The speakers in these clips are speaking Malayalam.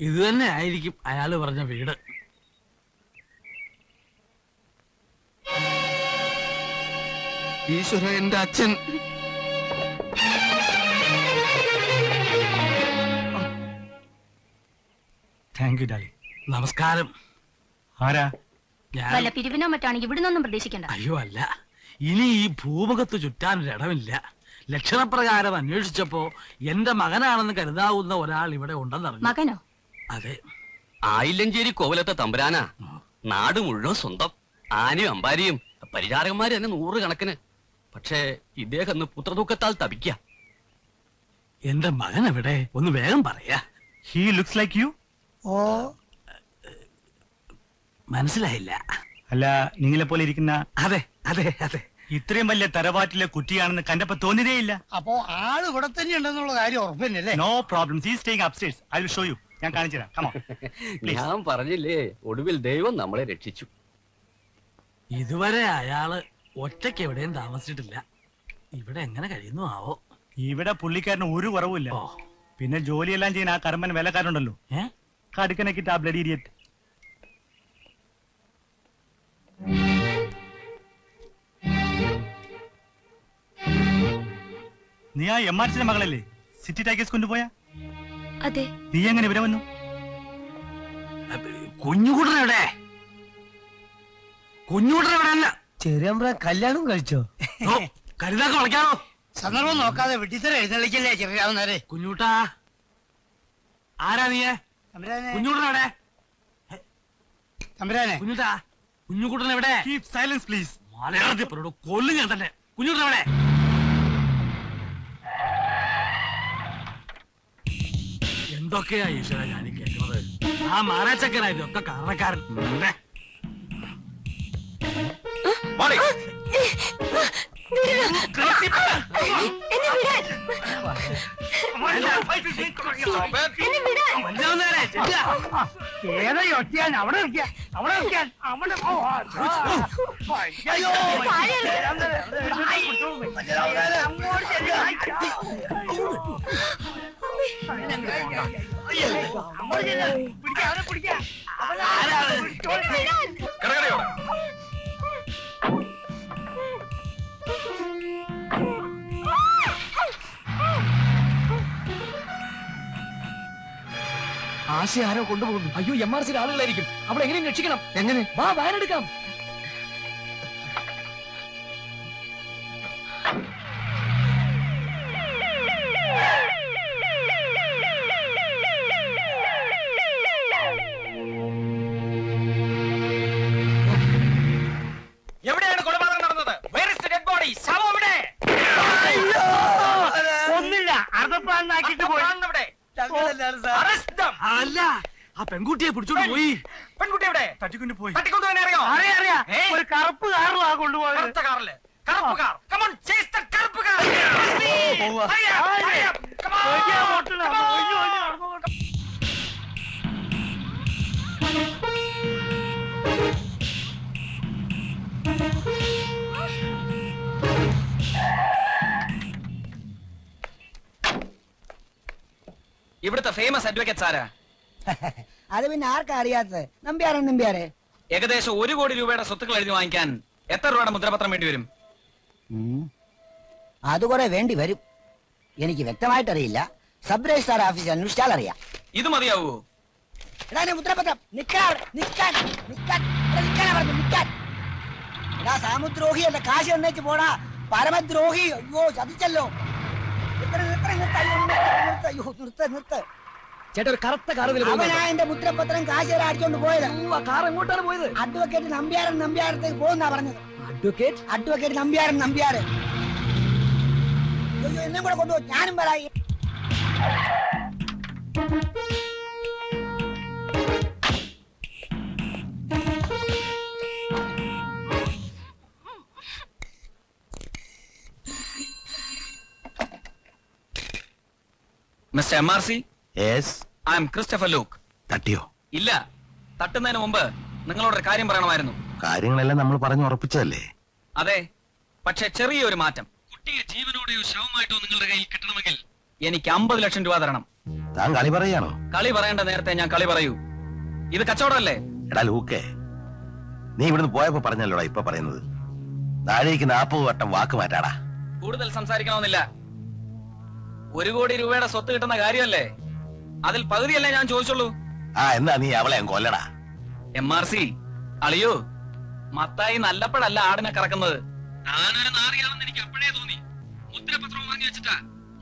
ഇത് തന്നെ ആയിരിക്കും അയാൾ പറഞ്ഞ വീട്. ഈശ്വര എന്റെ അച്ഛൻ. താങ്ക് യു ഡാലി നമസ്കാരം. ആരാ? ഞാൻ വല്ല പിരിവിനോ മറ്റാണെങ്കിൽ ഇവിടുന്നൊന്നും പ്രതീക്ഷിക്കണ്ട. അയ്യോ അല്ല. ഇനി ഈ ഭൂമുഖത്ത് ചുറ്റാനൊരിടമില്ല ലക്ഷണപ്രകാരം അന്വേഷിച്ചപ്പോ എന്റെ മകനാണെന്ന് കരുതാവുന്ന ഒരാൾ ഇവിടെ ഉണ്ടെന്നറിഞ്ഞു. മകനോ? അതെ. ആയില്ലഞ്ചേരി കോവിലത്തെ തമ്പുരാനാ. നാട് മുഴുവൻ സ്വന്തം. ആനയും അമ്പാരിയും. പരിചാരകന്മാര് തന്നെ നൂറുകണക്കിന്. പക്ഷേ ഇദ്ദേഹം ഇന്ന് പുത്രദൂക്കത്താൽ തപിക്ക. എന്റെ മകൻ എവിടെ? ഒന്ന് വേഗം പറയാ. ഹീ ലുക്സ് ലൈക്ക് യു ഓ. മനസ്സിലായില്ല. അല്ല നിങ്ങളെ പോലെ ഇരിക്കുന്ന അതെ അതെ അതെ. ഇത്രയും വലിയ തറവാറ്റിലെ കുട്ടിയാണെന്ന് കണ്ടപ്പോ തോന്നിയതേയില്ല. അപ്പോ ആൾ ഇവിടെ തന്നെ ഉണ്ടെന്നുള്ള കാര്യം ഉറപ്പല്ലേ നോ പ്രോബ്ലം ഈ staying upstairs I will show you ഞാൻ കാണിച്ചു തരാം കമോ ഞാൻ പറഞ്ഞില്ലേ ഒടുവിൽ ദൈവം നമ്മളെ രക്ഷിച്ചു. ഇതുവരെ അയാൾ ഒറ്റയ്ക്ക് എവിടെയും താമസിച്ചിട്ടില്ല. ഇവിടെ എങ്ങനെ കഴിയുന്നു ആവോ? ഇവിടെ പുള്ളിക്കാരന് ഒരു കുറവുമില്ല. പിന്നെ ജോലിയെല്ലാം ചെയ്യുന്ന ആ കർമ്മൻ വിലക്കാരുണ്ടല്ലോ. ഏ? കടുക്കനക്കിട്ട് ആ ബ്ലഡ് ഇരിയറ്റ് നീ ആ എം ആർ സിന്റെ മകളല്ലേ? സിറ്റി ടാക്കേസ് കൊണ്ടുപോയാ അതെ. നീ എങ്ങനെ ഇവിടെ വന്നു? കുഞ്ഞുകൂട്ടൻ എവിടെ കുഞ്ഞുകൂട്ടൻ എവിടെ അല്ല ചെറിയമ്പ്ര കല്യാണം കഴിച്ചോ? കരുതാക്ക വിളിക്കാമോ സന്ദർഭം നോക്കാതെ വെട്ടിത്തര എഴുന്നള്ളിക്കല്ലേ ചെറിയാവുന്നേരെ കുഞ്ഞൂട്ടാ ആരാ നീയെ? തമ്പുരാനെ. കുഞ്ഞൂട്ടൻ എവിടെ തമ്പുരാനെ. കുഞ്ഞൂട്ടാ കുഞ്ഞുകൂട്ടൻ എവിടെ? കീപ് സൈലൻസ് പ്ലീസ് മലയാളത്തിൽ കൊല്ലു ഞാൻ തന്നെ. കുഞ്ഞൂട്ടൻ എവിടെ? എന്തൊക്കെയാ ഈശ്വര ഞാൻ കേട്ടത് കേൾക്കുന്നത്? ആ മാറാച്ചക്കനായിരുന്നു ഒക്കെ കാരണക്കാരൻ. എന്നെ വിടാൻ. ഏതാ ഒറ്റിയാൻ അവിടെ നിൽക്കാൻ അവിടെ നിൽക്കാൻ അവിടെ അങ്ങോട്ട്. പിടിക്കാം, അവനെ പിടിക്കാം. പിടിച്ചോളൂ. ആരോ കൊണ്ടുപോകുന്നു? അയ്യോ എം ആർ സിയുടെ ആളുകളായിരിക്കും. അവിടെ എങ്ങനെയും രക്ഷിക്കണം. എങ്ങനെ? വാ വാനെടുക്കാം അല്ല ആ പെൺകുട്ടിയെ പിടിച്ചോണ്ട് പോയി. പെൺകുട്ടി എവിടെ? തട്ടിക്കൊണ്ട് പോയി. തട്ടിക്കൊണ്ടുപോകാൻ അറിയോ? അറിയാം അറിയാം. ഏ? ഒരു കറുപ്പ് കാറിലാ കൊണ്ടുപോയത്. കറുത്ത കാറിൽ. കറുപ്പ് കാർ. The കറുപ്പ് കാർ. ഇവിടുത്തെ ഫേമസ് അഡ്വക്കേറ്റ് ആരാ? അത് പിന്നെ ആർക്കാ അറിയാത്തത്? നമ്പ്യാരെ നമ്പ്യാരെ. ഏകദേശം ഒരു കോടി രൂപയുടെ സ്വത്തുക്കൾ എഴുതി വാങ്ങിക്കാൻ എത്ര രൂപയുടെ മുദ്രപത്രം വേണ്ടി വരും? അത് കുറെ വേണ്ടി വരും. എനിക്ക് വ്യക്തമായിട്ട് അറിയില്ല സബ് രജിസ്ട്രാർ ഓഫീസിൽ അന്വേഷിച്ചാൽ അറിയാം. ഇത് മതിയാവൂ. എടാ നീ മുദ്രപത്രം. നിക്കാൻ അവിടെ, നിക്കാൻ നിക്കാൻ എടാ, നിക്കാനാ പറഞ്ഞത്, നിക്കാൻ എടാ സാമുദ്രോഹി അല്ല കാശ് എന്നേച്ച് പോടാ. പരമദ്രോഹി. അയ്യോ ചതിച്ചല്ലോ. നിർത്ത. നിർത്ത് നിർത്ത്. ചേട്ടാ ഒരു കറുത്ത കാർ ഇതിൽ അവനാ എന്റെ മുദ്രപത്രം കാശ് തരാൻ അടിച്ചോണ്ട് പോയത്. കാർ എങ്ങോട്ടാണ് പോയത്? അഡ്വക്കേറ്റ് നമ്പ്യാരൻ നമ്പ്യാരത്തേക്ക് പോകുന്നാ പറഞ്ഞത്. അഡ്വക്കേറ്റ് അഡ്വക്കേറ്റ് നമ്പ്യാരൻ നമ്പ്യാരൻ അയ്യോ എന്നെ കൂടെ കൊണ്ടുപോ ഞാനും വരായി mister M R C? Yes I'm Christopher Luke. തട്ടിയോ? ഇല്ല. തട്ടുന്നതിന് മുമ്പ് നിങ്ങളോടൊരു കാര്യം പറയണമായിരുന്നു. കാര്യങ്ങളെല്ലാം നമ്മൾ പറഞ്ഞു ഉറപ്പിച്ചതല്ലേ? അതെ. പക്ഷെ ചെറിയൊരു മാറ്റം. കുട്ടിയെ ജീവനോടെയോ ശവമായിട്ടോ നിങ്ങളുടെ കയ്യിൽ കിട്ടണമെങ്കിൽ എനിക്ക് അമ്പത് ലക്ഷം രൂപ തരണം. താൻ കളി പറയാണോ കളി പറയേണ്ട നേരത്തെ ഞാൻ കളി പറയൂ. ഇത് കച്ചവടമല്ലേ? എടാ ലൂക്കേ നീ ഇവിടുന്ന് പോയപ്പോ പറഞ്ഞല്ലോടാ ഇപ്പൊ പറയുന്നത്? താഴേക്ക് നാപ്പത് വട്ടം വാക്ക് മാറ്റാടാ. കൂടുതൽ സംസാരിക്കണമെന്നില്ല. ഒരു കോടി രൂപയുടെ സ്വത്ത് കിട്ടുന്ന കാര്യമല്ലേ? അതിൽ പകുതിയല്ലേ ഞാൻ ചോദിച്ചുള്ളൂ. ആ എന്നാ നീ അവളെ കൊല്ലടാ. എം ആർ സി അളിയോ മത്തായി നല്ലപ്പോഴല്ല ആടിനെ കറക്കുന്നത്. താനൊരു നാറിയാണെന്ന് എനിക്ക് അപ്പോഴേ തോന്നി. മുദ്രപത്രം വാങ്ങി വെച്ചിട്ടാ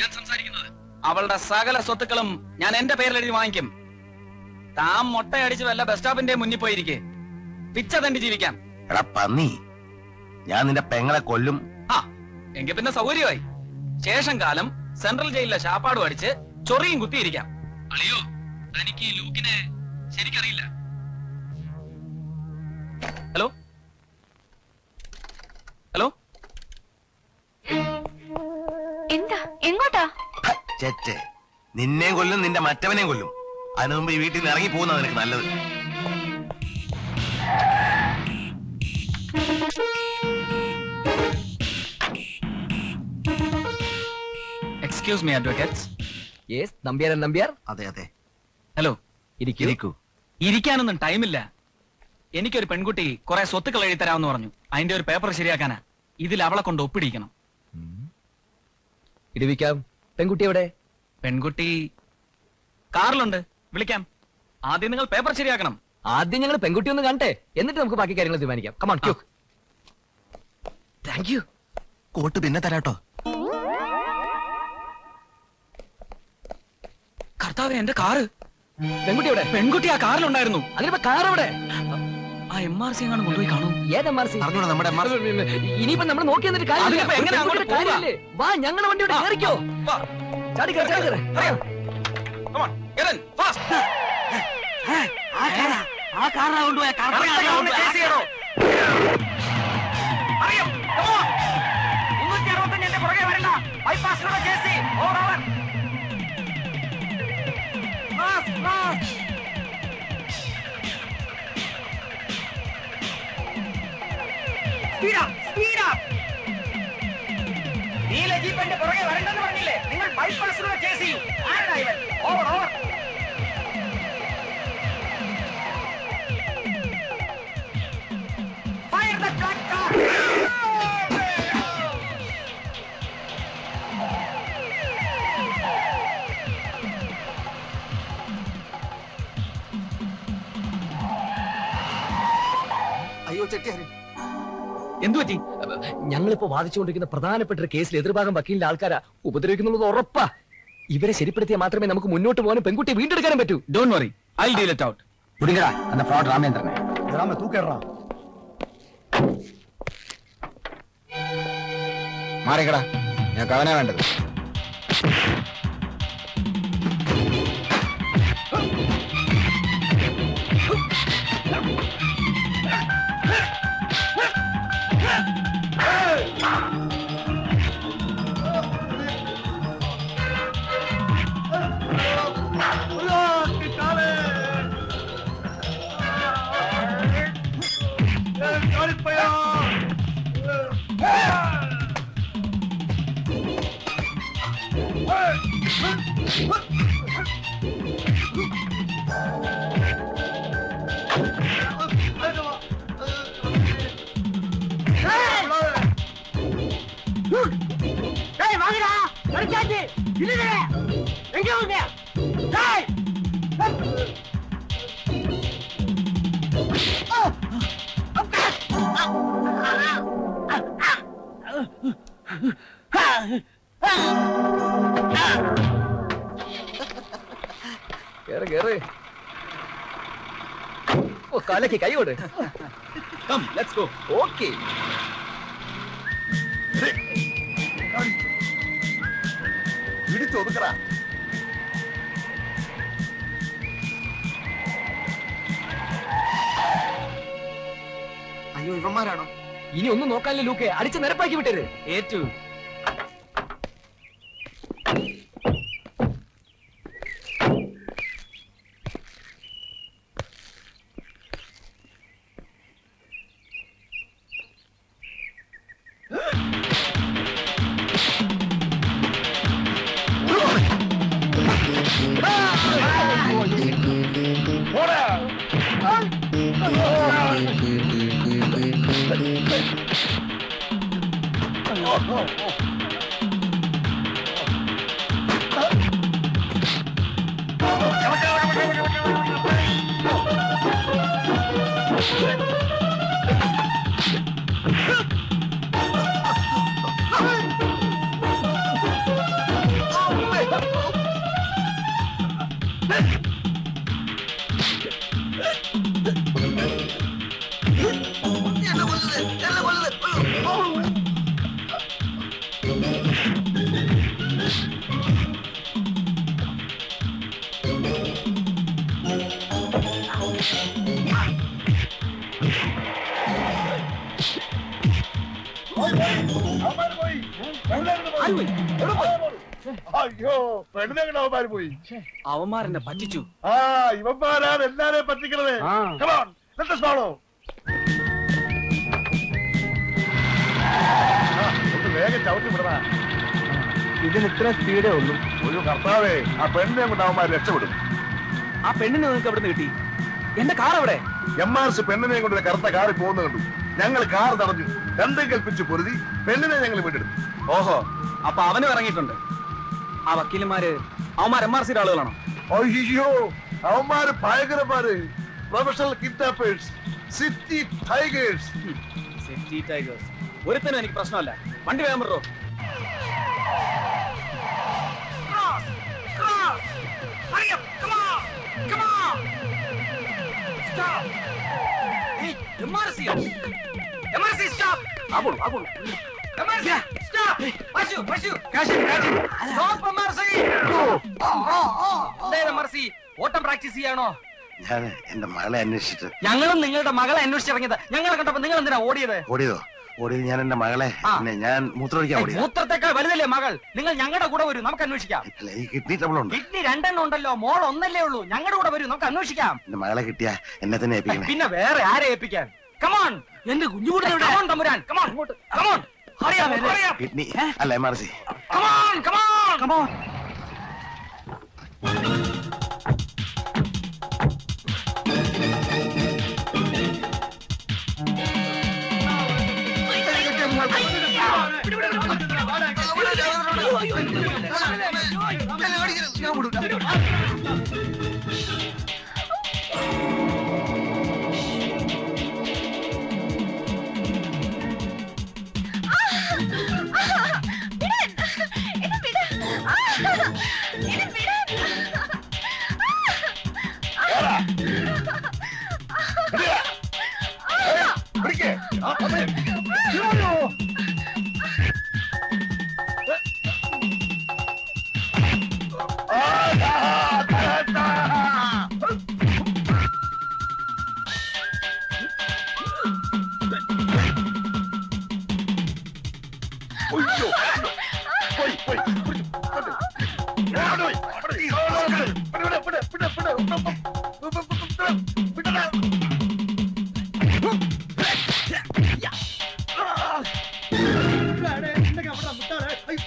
ഞാൻ സംസാരിക്കുന്നത്. അവളുടെ സകല സ്വത്തുക്കളും ഞാൻ എന്റെ പേരിൽ എഴുതി വാങ്ങിക്കും. താൻ മുട്ടയടിച്ച് വല്ല ബസ് സ്റ്റോപ്പിന്റെ മുന്നിൽ പോയിരിക്കെ. പിച്ച തണ്ടി ജീവിക്കാം. എടാ പന്നി ഞാൻ നിന്റെ പെങ്ങളെ കൊല്ലും. ആ എങ്കിൽ പിന്നെ സൗകര്യമായി. ശേഷം കാലം സെൻട്രൽ ജയിലിലെ ശാപ്പാടും അടിച്ച് ചൊറിയും കുത്തിയിരിക്കാം. അളിയോ തനിക്ക് ഈ ലൂക്കിനെ ശരിക്കറിയില്ല. ഹലോ? ഹലോ? എന്താ? എങ്ങോട്ടാ? ഹ, നിന്നെ കൊല്ലും നിന്റെ മറ്റവനെ കൊല്ലും. അതിനു മുമ്പ് ഈ വീട്ടിൽ നിന്ന് ഇറങ്ങി പോകുന്നത് നിനക്ക് നല്ലത്. എക്സ്ക്യൂസ് മീ അഡ്വക്കേറ്റ്സ് യെസ് നമ്പ്യാരൻ നമ്പ്യാർ അതെ അതെ. ഹലോ ഇരിക്കൂ. ഇരിക്കൂ. ഇരിക്കാനൊന്നും ടൈമില്ല. എനിക്കൊരു പെൺകുട്ടി കുറെ സ്വത്തുക്കൾ എഴുതി തരാമെന്ന് പറഞ്ഞു. അതിന്റെ ഒരു പേപ്പർ ശരിയാക്കാനാ. ഇതിൽ അവളെ കൊണ്ട് ഒപ്പിടിക്കണം. ഇടിവിക്കാം. പെൺകുട്ടി എവിടെ? പെൺകുട്ടി കാറിലുണ്ട്. വിളിക്കാം. ആദ്യം നിങ്ങൾ പേപ്പർ ശരിയാക്കണം. ആദ്യം ഞങ്ങൾ പെൺകുട്ടി ഒന്ന് കാണട്ടെ. എന്നിട്ട് നമുക്ക് ബാക്കി കാര്യങ്ങൾ തീരുമാനിക്കാം. കമാൺ ക്യൂ താങ്ക് യു കോട്ട് പിന്നെ തരാട്ടോ. കർത്താവ് എന്റെ കാറ്. പെൺകുട്ടി എവിടെ? പെൺകുട്ടി ആ കാറിലുണ്ടായിരുന്നു. അതിനിപ്പോ കാർ എവിടെ? ആ എം ആർ സി എങ്ങാണ് കൊണ്ടുപോയി കാണും ഏത് എം ആർ സി അറിഞ്ഞൂടാ നമ്മുടെ MRC. ഇനിയിപ്പോ നമ്മൾ നോക്കി എന്നിട്ട് കാര്യമില്ല. അതിനിപ്പോ എങ്ങനെ അങ്ങോട്ട് കാര്യമില്ലേ? വാ ഞങ്ങളുടെ വണ്ടിയോട് കയറിക്കോ. വാ. ചാടി കയറി, ചാടി കയറി. Come on, get in, fast. ആ കാറാ ആ കാറാ കൊണ്ടുപോയ. Correct പറ്റി? ഞങ്ങളിപ്പോ വാദിച്ചുകൊണ്ടിരിക്കുന്ന പ്രധാനപ്പെട്ട ഒരു കേസിൽ എതിർഭാഗം വക്കീലിന്റെ ആൾക്കാരാ ഉപദ്രവിക്കുന്നുള്ളത് ഉറപ്പാ. ഇവരെ ശരിപ്പെടുത്തിയാൽ മാത്രമേ നമുക്ക് മുന്നോട്ട് പോകാനും പെൺകുട്ടി വീണ്ടെടുക്കാനും പറ്റൂ. Don't worry I deal it out പിടിക്കടാ അന്ന ഫ്രോഡ് രാമേന്ദ്രനെ. രാമ തൂക്കേടാ മാറിക്കടാ. ഞാൻ കവനാ വേണ്ടത്. っ ഓ കാലക്ക് കൈ കൊടു കം ലെറ്റ്സ് ഗോ ഓക്കെ പിടിച്ചൊതുക്കടാ അയ്യോ ഇവന്മാരാണോ? ഇനി ഒന്നും നോക്കാനില്ല ലൂക്കെ. അടിച്ച് നിരപ്പാക്കി വിട്ടരുത്. ഏറ്റു. അയ്യോ പെണ്ണുങ്ങളവന്മാര് പോയി അവന്മാരെന്നെ പറ്റിച്ചു. ആ ഇവന്മാരാണ് എല്ലാരെയും പറ്റിക്കണത്. Come on on, let us follow. വേഗം ചവിട്ടി വിടണ ഇതിന് ഇത്ര സ്പീഡേ ഉള്ളൂ. ഒരു കർത്താവേ ആ പെണ്ണിനെ കൊണ്ട് അവന്മാർ രക്ഷപ്പെടും. ആ പെണ്ണിനെ നിങ്ങൾക്ക് എവിടെ കിട്ടി? എന്റെ കാർ അവിടെ എം ആർ സി പെണ്ണിനെ കൊണ്ട് കറുത്ത കാറിൽ പോകുന്ന കണ്ടു. ഞങ്ങൾ കാർ തടഞ്ഞു രണ്ടും കൽപ്പിച്ചു പൊരുതി പെണ്ണിനെ ഞങ്ങൾ വീണ്ടെടുത്തു ഓഹോ അപ്പൊ അവനും ഇറങ്ങിയിട്ടുണ്ട് ആ വക്കീലന്മാര് അവന്മാർ എം ആർ സിയുടെ ആളുകളാണോ അയ്യോ അവന്മാര് ഭയങ്കരമാര് professional kidnappers city tigers city tigers ഒരുത്തനും എനിക്ക് പ്രശ്നമല്ല വണ്ടി വേഗം വിടറോ! Come on! Come on! Stop! Hey, MRC! MRC, stop! MRC, stop! Mashu, Mashu! കാശി കാശി. എന്തായാലും എം ആർ സി ഓട്ടം പ്രാക്ടീസ് ചെയ്യാണോ? ഞാൻ എന്റെ മകളെ അന്വേഷിച്ചിട്ട്. ഞങ്ങളും നിങ്ങളുടെ മകളെ അന്വേഷിച്ചിറങ്ങിയത്. ഞങ്ങളെ കണ്ടപ്പോ നിങ്ങൾ എന്തിനാ ഓടിയത്? ഓടിയതോ? ഓടിയത് ഞാൻ എന്റെ മകളെ. ഞാൻ മൂത്രമൊഴിക്കാൻ ഓടിയത്. മൂത്രത്തെക്കാൾ വലുതല്ലേ മകൾ? നിങ്ങൾ ഞങ്ങളുടെ കൂടെ വരൂ നമുക്ക് അന്വേഷിക്കാം. കിഡ്നി ട്രബിൾ ഉണ്ട്? കിഡ്നി രണ്ടെണ്ണം ഉണ്ടല്ലോ മോൾ ഒന്നല്ലേ ഉള്ളൂ. ഞങ്ങളുടെ കൂടെ വരൂ നമുക്ക് അന്വേഷിക്കാം. എന്റെ മകളെ കിട്ടിയ എന്നെ തന്നെ ഏൽപ്പിക്കണേ. പിന്നെ വേറെ ആരെ ഏൽപ്പിക്കാൻ? കമോൺ എന്റെ കുഞ്ഞുകൂടെ തമ്പുരാൻ. Come on come on kidney അല്ല M R C. Come on come on come on പിടിക്കേ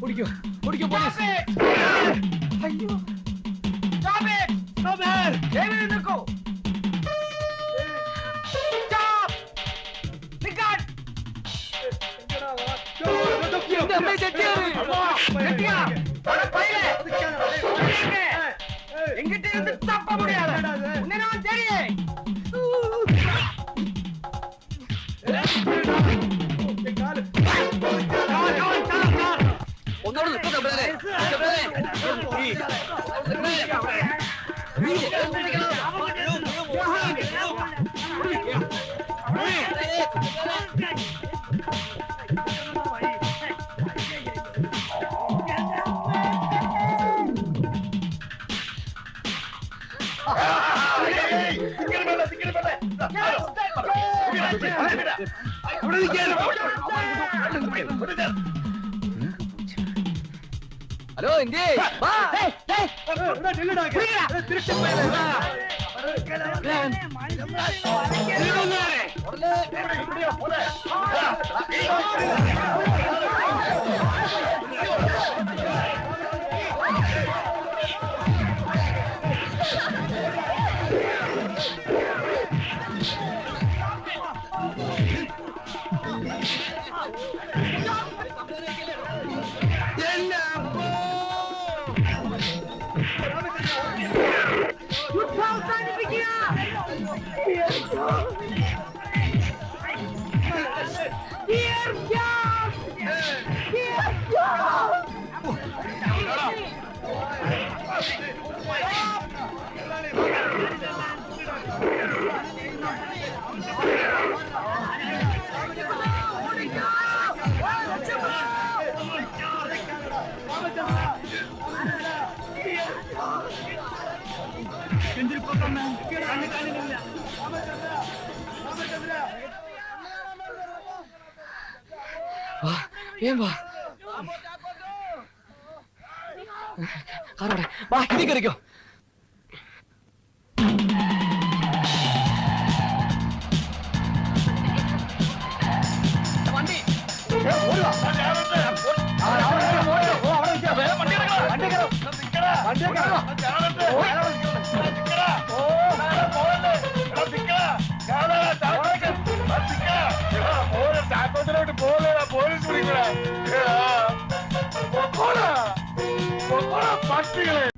പിടി ஹலோ இங்கே. வா. திருட்டு വാ. വാ വേഗം വാ കാറോടെ വാ ഇനി കയറിക്കോ Oh, what